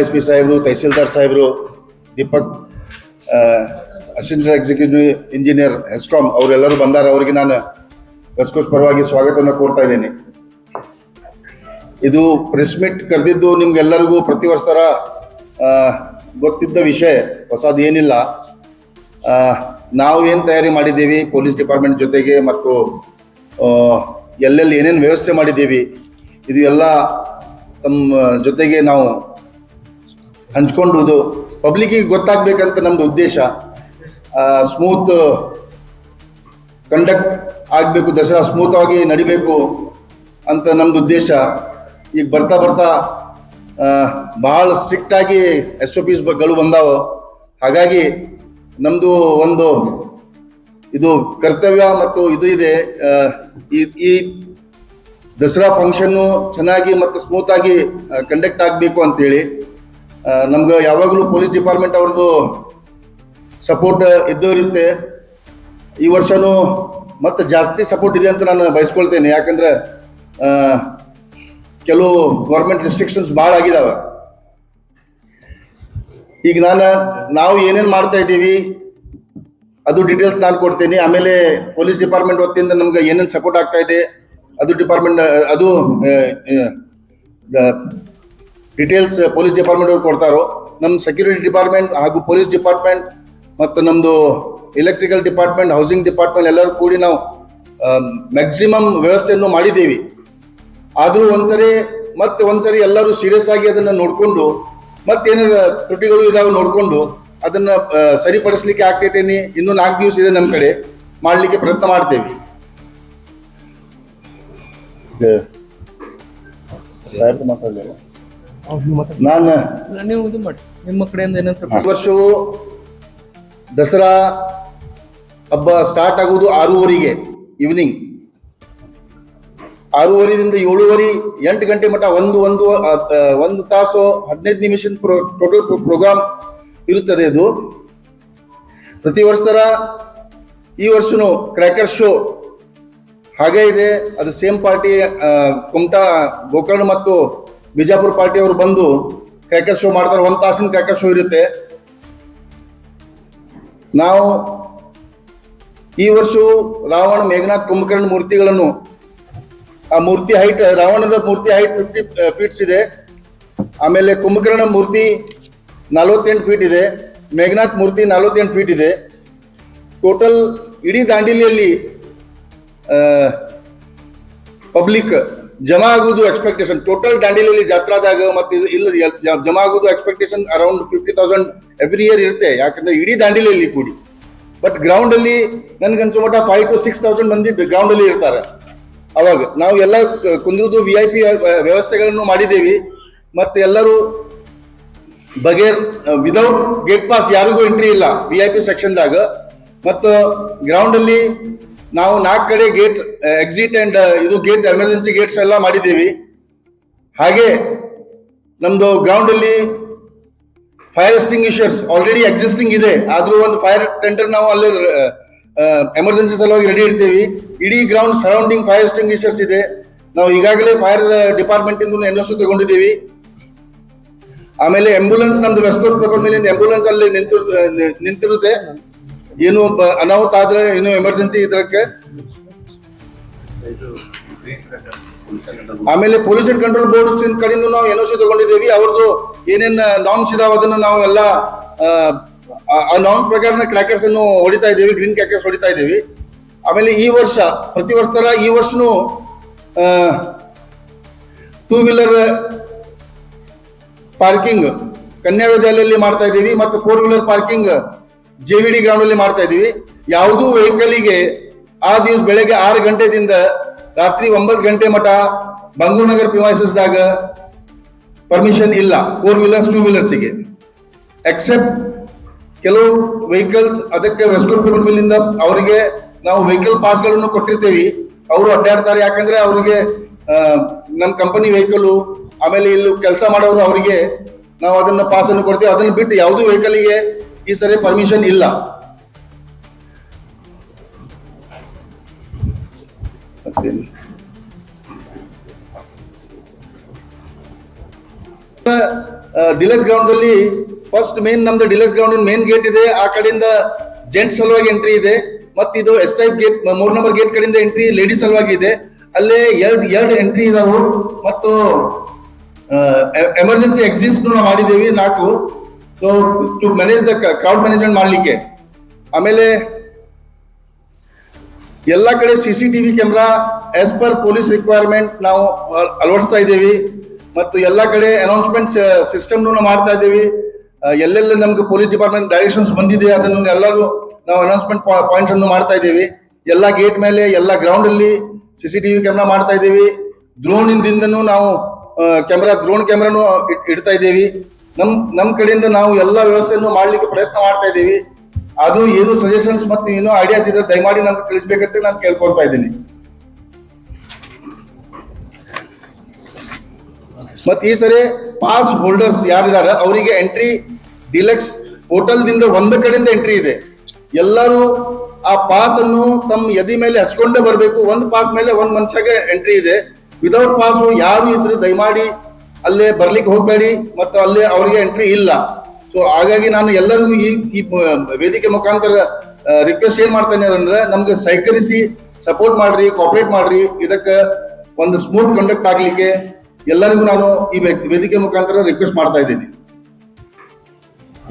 S P ಸಾಹೇಬರು, ತಹಸೀಲ್ದಾರ್ ಸಾಹೇಬರು, Deepak assistant executive engineer HESCOM ಅವರೆಲ್ಲರೂ ಬಂದಾರ. ಅವರಿಗೆ ನಾನು ವೆಸ್ಕೋಸ್ ಪರವಾಗಿ ಸ್ವಾಗತವನ್ನು ಕೋರ್ತಾ ಇದ್ದೀನಿ. ಇದು ಪ್ರೆಸ್ ಮೀಟ್ ಕರೆದಿದ್ದು ನಿಮ್ಗೆಲ್ಲರಿಗೂ ಪ್ರತಿ ವರ್ಷ ಗೊತ್ತಿದ್ದ ವಿಷಯ, ಹೊಸದು ಏನಿಲ್ಲ. ನಾವು ಏನು ತಯಾರಿ ಮಾಡಿದ್ದೀವಿ, ಪೊಲೀಸ್ ಡಿಪಾರ್ಟ್ಮೆಂಟ್ ಜೊತೆಗೆ ಮತ್ತು ಎಲ್ಲೆಲ್ಲಿ ಏನೇನು ವ್ಯವಸ್ಥೆ ಮಾಡಿದ್ದೀವಿ, ಇದು ಎಲ್ಲ ತಮ್ಮ ಜೊತೆಗೆ ನಾವು ಹಂಚ್ಕೊಂಡುವುದು ಪಬ್ಲಿಕ್ಕಿಗೆ ಗೊತ್ತಾಗ್ಬೇಕಂತ ನಮ್ದು ಉದ್ದೇಶ. ಸ್ಮೂತ್ ಕಂಡಕ್ಟ್ ಆಗಬೇಕು, ದಸರಾ ಸ್ಮೂತ್ ಆಗಿ ನಡಿಬೇಕು ಅಂತ ನಮ್ದು ಉದ್ದೇಶ. ಈಗ ಬರ್ತಾ ಬರ್ತಾ ಭಾಳ ಬಹಳ ಸ್ಟ್ರಿಕ್ಟ್ ಆಗಿ ಎಸ್ ಒ ಪಿಸ್ಗಳು ಬಂದಾವ. ಹಾಗಾಗಿ ನಮ್ದು ಒಂದು ಇದು ಕರ್ತವ್ಯ ಮತ್ತು ಇದು ಇದೆ. ಈ ಈ ದಸರಾ ಫಂಕ್ಷನ್ನು ಚೆನ್ನಾಗಿ ಮತ್ತು ಸ್ಮೂತ್ ಆಗಿ ಕಂಡಕ್ಟ್ ಆಗಬೇಕು ಅಂತೇಳಿ. ನಮ್ಗೆ ಯಾವಾಗಲೂ ಪೊಲೀಸ್ ಡಿಪಾರ್ಟ್ಮೆಂಟ್ ಅವ್ರದ್ದು ಸಪೋರ್ಟ್ ಇದ್ದೂ ಇರುತ್ತೆ ಈ ವರ್ಷನೂ ಮತ್ತೆ ಜಾಸ್ತಿ ಸಪೋರ್ಟ್ ಇದೆ ಅಂತ ನಾನು ಬಯಸ್ಕೊಳ್ತೇನೆ. ಯಾಕಂದ್ರೆ ಕೆಲವು ಗೌರ್ಮೆಂಟ್ ರಿಸ್ಟ್ರಿಕ್ಷನ್ಸ್ ಭಾಳ ಆಗಿದಾವೆ. ಈಗ ನಾನು, ನಾವು ಏನೇನು ಮಾಡ್ತಾ ಇದ್ದೀವಿ, ಅದು ಡೀಟೇಲ್ಸ್ ನಾನು ಕೊಡ್ತೀನಿ. ಆಮೇಲೆ ಪೊಲೀಸ್ ಡಿಪಾರ್ಟ್ಮೆಂಟ್ ವತಿಯಿಂದ ನಮ್ಗೆ ಏನೇನು ಸಪೋರ್ಟ್ ಆಗ್ತಾ ಇದೆ, ಅದು ಡಿಪಾರ್ಟ್ಮೆಂಟ್ ಅದು ಡೀಟೇಲ್ಸ್ ಪೊಲೀಸ್ ಡಿಪಾರ್ಟ್ಮೆಂಟ್ ಅವ್ರು ಕೊಡ್ತಾರೋ ನಮ್ಮ ಸೆಕ್ಯೂರಿಟಿ ಡಿಪಾರ್ಟ್ಮೆಂಟ್ ಹಾಗೂ ಪೊಲೀಸ್ ಡಿಪಾರ್ಟ್ಮೆಂಟ್ ಮತ್ತು ನಮ್ಮದು ಎಲೆಕ್ಟ್ರಿಕಲ್ ಡಿಪಾರ್ಟ್ಮೆಂಟ್ ಹೌಸಿಂಗ್ ಡಿಪಾರ್ಟ್ಮೆಂಟ್ ಎಲ್ಲರೂ ಕೂಡಿ ನಾವು ಮ್ಯಾಕ್ಸಿಮಮ್ ವ್ಯವಸ್ಥೆಯನ್ನು ಮಾಡಿದ್ದೀವಿ. ಆದರೂ ಒಂದ್ಸರಿ, ಮತ್ತೆ ಒಂದ್ಸರಿ ಎಲ್ಲರೂ ಸೀರಿಯಸ್ ಆಗಿ ಅದನ್ನು ನೋಡಿಕೊಂಡು ಮತ್ತೇನಾರ ತ್ರುಟಿಗಳು ಇದಾವೆ ನೋಡಿಕೊಂಡು, ಅದನ್ನು ಸರಿಪಡಿಸ್ಲಿಕ್ಕೆ ಆಗ್ತೈತೇನೆ, ಇನ್ನೂ ನಾಲ್ಕು ದಿವಸ ಇದೆ ನಮ್ಮ ಕಡೆ, ಮಾಡಲಿಕ್ಕೆ ಪ್ರಯತ್ನ ಮಾಡ್ತೇವೆ. ಸಾಹೇಬ್ ಮಾತಾಡ್ಲಿಲ್ಲ? ನಾನು ನೀವು ಇದು ಮಾಡಿ. ನಿಮ್ಮ ಕಡೆಯಿಂದ ಏನಂತ ಈ ವರ್ಷವು ದಸರಾ ಹಬ್ಬ ಸ್ಟಾರ್ಟ್ ಆಗುವುದು ಆರೂವರೆಗೆ ಈವ್ನಿಂಗ್ ಆರೂವರೆದಿಂದ ಏಳುವರೆ ಎಂಟು ಗಂಟೆ ಮಟ್ಟ ಒಂದು ಒಂದು ಒಂದು ತಾಸು ಹದಿನೈದು ನಿಮಿಷ ಟೋಟಲ್ ಪ್ರೋಗ್ರಾಮ್ ಇರುತ್ತದೆ ಇದು. ಪ್ರತಿ ವರ್ಷರ ಈ ವರ್ಷನೂ ಕ್ರ್ಯಾಕರ್ ಶೋ ಹಾಗೆ ಇದೆ. ಅದು ಸೇಮ್ ಪಾರ್ಟಿ ಕುಮಟಾ ಗೋಕರ್ಣ ಮತ್ತು ಬಿಜಾಪುರ ಪಾರ್ಟಿ ಅವರು ಬಂದು ಕ್ರ್ಯಾಕರ್ ಶೋ ಮಾಡ್ತಾರೆ, ಒಂದು ತಾಸಿನ ಕ್ರ್ಯಾಕರ್ ಶೋ ಇರುತ್ತೆ. ನಾವು ಈ ವರ್ಷ ರಾವಣ, ಮೇಘನಾಥ್, ಕುಂಭಕರ್ಣ ಮೂರ್ತಿಗಳನ್ನು, ಆ ಮೂರ್ತಿ ಹೈಟ್ ರಾವಣದ ಮೂರ್ತಿ ಹೈಟ್ ಫಿಫ್ಟಿ ಫೀಟ್ಸ್ ಇದೆ. ಆಮೇಲೆ ಕುಂಭಕರ್ಣ ಮೂರ್ತಿ ನಲವತ್ತೆಂಟು ಫೀಟ್ ಇದೆ. ಮೇಘನಾಥ್ ಮೂರ್ತಿ ನಲವತ್ತೆಂಟು ಫೀಟ್ ಇದೆ. ಟೋಟಲ್ ಇಡೀ ದಾಂಡಿಲಿಯಲ್ಲಿ ಪಬ್ಲಿಕ್ ಜಮಾ ಎಕ್ಸ್ಪೆಕ್ಟೇಷನ್ ಟೋಟಲ್ ದಾಂಡೇಲಿಯಲ್ಲಿ ಜಾತ್ರಾದಾಗ ಮತ್ತೆ ಇಲ್ಲ ಜಮಾ expectation around fifty thousand every year ಇರುತ್ತೆ. ಯಾಕಂದ್ರೆ ಇಡೀ ದಾಂಡೇಲಿಯಲ್ಲಿ ಕೂಡಿ. ಬಟ್ ಗ್ರೌಂಡ್ ಅಲ್ಲಿ ನನ್ಗನ್ಸೋ ಮಟ್ಟ ಫೈವ್ ಟು ಸಿಕ್ಸ್ ತೌಸಂಡ್ ಮಂದಿ ಗ್ರೌಂಡ್ ಅಲ್ಲಿ ಇರ್ತಾರೆ. ಅವಾಗ ನಾವು ಎಲ್ಲ ಕುಂದ್ರದ್ದು ವಿ ಐ ಪಿ ವ್ಯವಸ್ಥೆಗಳನ್ನು ಮಾಡಿದ್ದೀವಿ. ಮತ್ತೆ ಎಲ್ಲರೂ ಬಗೇರ್ ವಿದೌಟ್ ಗೇಟ್ ಪಾಸ್ ಯಾರಿಗೂ ಎಂಟ್ರಿ ಇಲ್ಲ ವಿ ಐ ಪಿ ಸೆಕ್ಷನ್ದಾಗ ಮತ್ತು ಗ್ರೌಂಡ್ ಅಲ್ಲಿ ನಾವು ನಾಲ್ಕು ಕಡೆ ಗೇಟ್ ಎಕ್ಸಿಟ್ ಅಂಡ್ ಇದು ಗೇಟ್ ಎಮರ್ಜೆನ್ಸಿ ಗೇಟ್ಸ್ ಎಲ್ಲ ಮಾಡಿದ್ದೀವಿ. ಹಾಗೆ ನಮ್ದು ಗ್ರೌಂಡ್ ಅಲ್ಲಿ ಫೈರ್ ಎಕ್ಸ್ಟಿಂಗ್ವಿಷರ್ಸ್ ಆಲ್ರೆಡಿ ಎಕ್ಸಿಸ್ಟಿಂಗ್ ಇದೆ. ಆದ್ರೂ ಒಂದು ಫೈರ್ ಟೆಂಡರ್ ನಾವು ಅಲ್ಲಿ ಎಮರ್ಜೆನ್ಸಿ ಸಲುವಾಗಿ ರೆಡಿ ಇರ್ತೀವಿ. ಇಡೀ ಗ್ರೌಂಡ್ ಸರೌಂಡಿಂಗ್ ಫೈರ್ ಎಕ್ಸ್ಟಿಂಗ್ವಿಷರ್ಸ್ ಇದೆ. ನಾವು ಈಗಾಗಲೇ ಫೈರ್ ಡಿಪಾರ್ಟ್ಮೆಂಟ್ ಇಂದ ಎನ್ ತಗೊಂಡಿದ್ದೀವಿ. ಆಮೇಲೆ ಆಂಬ್ಯುಲೆನ್ಸ್ ನಮ್ದು ವೆಸ್ಟ್ ಕೋಸ್ಟ್ ಪೇಪರ್ ಮೇಲೆ ಆಂಬ್ಯುಲೆನ್ಸ್ ಅಲ್ಲಿ ನಿಂತಿರುತ್ತೆ. ಏನು ಅನಾಹುತ ಆದ್ರೆ ಏನು ಎಮರ್ಜೆನ್ಸಿ ಇದಕ್ಕೆ ಆಮೇಲೆ ಪೊಲ್ಯೂಷನ್ ಕಂಟ್ರೋಲ್ ಬೋರ್ಡ್ ಕಡೆಯಿಂದ ನಾವು ಎನ್ ತಗೊಂಡಿದ್ದೀವಿ. ಅವ್ರದ್ದು ಏನೇನ್ ನಾಮ್ಸ್ ಇದಾವ ಅದನ್ನ ನಾವು ಎಲ್ಲ ಆ, ನಾಮ್ ಪ್ರಕಾರ ಕ್ರ್ಯಾಕರ್ಸ್ ಅನ್ನು ಹೊಡಿತಾ ಇದ್ದೀವಿ ಗ್ರೀನ್ ಕ್ರ್ಯಾಕರ್ಸ್ ಹೊಡಿತಾ ಇದ್ದೀವಿ. ಆಮೇಲೆ ಈ ವರ್ಷ ಪ್ರತಿ ವರ್ಷ ತರ ಈ ವರ್ಷನೂ ಟೂ ವೀಲರ್ ಪಾರ್ಕಿಂಗ್ ಕನ್ಯಾ ವಿದ್ಯಾಲಯಲ್ಲಿ ಮಾಡ್ತಾ ಇದ್ದೀವಿ. ಮತ್ತು four wheeler parking J V D ground ಅಲ್ಲಿ ಮಾಡ್ತಾ ಇದೀವಿ ಯಾವುದೂ ವೆಹಿಕಲಿಗೆ ಆ ದಿವಸ ಬೆಳಗ್ಗೆ ಆರು ಗಂಟೆದಿಂದ ರಾತ್ರಿ ಒಂಬತ್ತು ಗಂಟೆ ಮಠ ಬಂಗೂರು ನಗರ ದಾಗ ಪರ್ಮಿಷನ್ ಇಲ್ಲ. ಫೋರ್ ವೀಲರ್ಸ್ ಟೂ ವೀಲರ್ಸಿಗೆ ಎಕ್ಸೆಪ್ಟ್ ಕೆಲವು ವೆಹಿಕಲ್ಸ್ ಅದಕ್ಕೆ ವೆಸ್ಟ್ ಪೇಪರ್ ಇಂದ ಅವರಿಗೆ ನಾವು ವೆಹಿಕಲ್ ಪಾಸ್ಗಳನ್ನು ಕೊಟ್ಟಿರ್ತೀವಿ. ಅವರು ಅಡ್ಡಾಡ್ತಾರೆ. ಯಾಕಂದ್ರೆ ಅವರಿಗೆ ನಮ್ಮ ಕಂಪನಿ ವೆಹಿಕಲ್ ಆಮೇಲೆ ಇಲ್ಲಿ ಕೆಲಸ ಮಾಡೋರು ಅವರಿಗೆ ನಾವು ಅದನ್ನ ಪಾಸ್ ಅನ್ನು ಕೊಡ್ತೀವಿ. ಅದನ್ನು ಬಿಟ್ಟು ಯಾವುದೂ ವೆಹಿಕಲ್ಗೆ ಈ ಸರಿ ಪರ್ಮಿಷನ್ ಇಲ್ಲ. ಡಿಲಕ್ಸ್ ಗ್ರೌಂಡ್ ಅಲ್ಲಿ ಫಸ್ಟ್ ಮೇನ್ ನಮ್ದು ಡಿಲಕ್ಸ್ ಗ್ರೌಂಡ್ ಮೇನ್ ಗೇಟ್ ಇದೆ. ಆ ಕಡೆಯಿಂದ ಜೆಂಟ್ಸ್ ಸಲುವಾಗಿ ಎಂಟ್ರಿ ಇದೆ. ಮತ್ತೆ ಇದು ಎಸ್ ಟೈಪ್ ಗೇಟ್ ಮೂರ್ ನಂಬರ್ ಗೇಟ್ ಕಡೆಯಿಂದ ಎಂಟ್ರಿ ಲೇಡೀಸ್ ಸಲುವಾಗಿ ಇದೆ. ಅಲ್ಲೇ ಎರಡು ಎರಡು ಎಂಟ್ರಿ ಇದಾವು. ಮತ್ತು ಎಮರ್ಜೆನ್ಸಿ ಎಕ್ಸಿಸ್ಟ್ ನಾವು ಮಾಡಿದ್ದೀವಿ ನಾಲ್ಕು. So to manage the crowd management ಮಾಡಲಿಕ್ಕೆ, ಆಮೇಲೆ ಎಲ್ಲ ಕಡೆ C C TV camera as per police requirement ನಾವು ಅಳ್- ಅಳವಡಿಸ್ತಾ ಇದ್ದೀವಿ. ಮತ್ತು ಎಲ್ಲ ಕಡೆ ಅನೌನ್ಸ್ಮೆಂಟ್ ಸಿಸ್ಟಮ್ ಮಾಡ್ತಾ ಇದ್ದೀವಿ. ಎಲ್ಲೆಲ್ಲಿ ನಮ್ಗೆ ಪೊಲೀಸ್ ಡಿಪಾರ್ಟ್ಮೆಂಟ್ ಡೈರೆಕ್ಷನ್ಸ್ ಬಂದಿದೆ ಅದನ್ನು ಎಲ್ಲರೂ ನಾವು ಅನೌನ್ಸ್ಮೆಂಟ್ ಪಾಯಿಂಟ್ಸ್ ಅನ್ನು ಮಾಡ್ತಾ ಇದ್ದೀವಿ. ಎಲ್ಲ ಗೇಟ್ ಮೇಲೆ, ಎಲ್ಲ ಗ್ರೌಂಡ್ ಅಲ್ಲಿ ಸಿ ಸಿ ಟಿವಿ ಕ್ಯಾಮ್ರಾ ಮಾಡ್ತಾ ಇದ್ದೀವಿ. ಡ್ರೋನ್ ನಾವು ಕ್ಯಾಮ್ರಾ ಡ್ರೋನ್ ಕ್ಯಾಮ್ರಾನು ಇಡ್ತಾ ಇದ್ದೀವಿ. ನಮ್ ನಮ್ ಕಡೆಯಿಂದ ನಾವು ಎಲ್ಲ ವ್ಯವಸ್ಥೆಯನ್ನು ಮಾಡ್ಲಿಕ್ಕೆ ಪ್ರಯತ್ನ ಮಾಡ್ತಾ ಇದ್ದೀವಿ. ಆದ್ರೂ ಏನು ಸಜೆಷನ್ಸ್ ಮತ್ತು ಏನು ಐಡಿಯಾಸ್ ಇದ್ರೆ ದಯಮಾಡಿ ನಮ್ಗೆ ತಿಳಿಸ್ಬೇಕಂತ ನಾನು ಕೇಳ್ಕೊಳ್ತಾ ಇದ್ದೀನಿ. ಮತ್ ಈ ಸರಿ ಪಾಸ್ ಹೋಲ್ಡರ್ಸ್ ಯಾರಿದ್ದಾರೆ, ಅವರಿಗೆ ಎಂಟ್ರಿ ಡಿಲೆಕ್ಸ್ ಹೋಟೆಲ್ದಿಂದ ಒಂದು ಕಡೆಯಿಂದ ಎಂಟ್ರಿ ಇದೆ. ಎಲ್ಲರೂ ಆ ಪಾಸ್ ಅನ್ನು ತಮ್ಮ ಎದಿ ಮೇಲೆ ಹಚ್ಕೊಂಡೇ ಬರಬೇಕು, ಒಂದು ಪಾಸ್ ಮೇಲೆ ಒಂದ್ ಮನುಷ್ಯಗೆ ಎಂಟ್ರಿ ಇದೆ. ವಿದೌಟ್ ಪಾಸ್ ಯಾರು ಇದ್ರೆ ದಯಮಾಡಿ ಅಲ್ಲೇ ಬರ್ಲಿಕ್ಕೆ ಹೋಗಬೇಡಿ ಮತ್ತು ಅಲ್ಲೇ ಅವರಿಗೆ ಎಂಟ್ರಿ ಇಲ್ಲ. ಸೊ ಹಾಗಾಗಿ ನಾನು ಎಲ್ಲರಿಗೂ ಈ ಈ ವೇದಿಕೆ ಮುಖಾಂತರ ರಿಕ್ವೆಸ್ಟ್ ಏನ್ ಮಾಡ್ತೇನೆ ಅಂದ್ರೆ ನಮ್ಗೆ ಸಹಕರಿಸಿ ಸಪೋರ್ಟ್ ಮಾಡ್ರಿ ಕೋಪರೇಟ್ ಮಾಡ್ರಿ. ಇದಕ್ಕೆ ಒಂದು ಸ್ಮೂತ್ ಕಂಡಕ್ಟ್ ಆಗ್ಲಿಕ್ಕೆ ಎಲ್ಲರಿಗೂ ನಾನು ಈ ವೇದಿಕೆ ಮುಖಾಂತರ ರಿಕ್ವೆಸ್ಟ್ ಮಾಡ್ತಾ ಇದ್ದೀನಿ.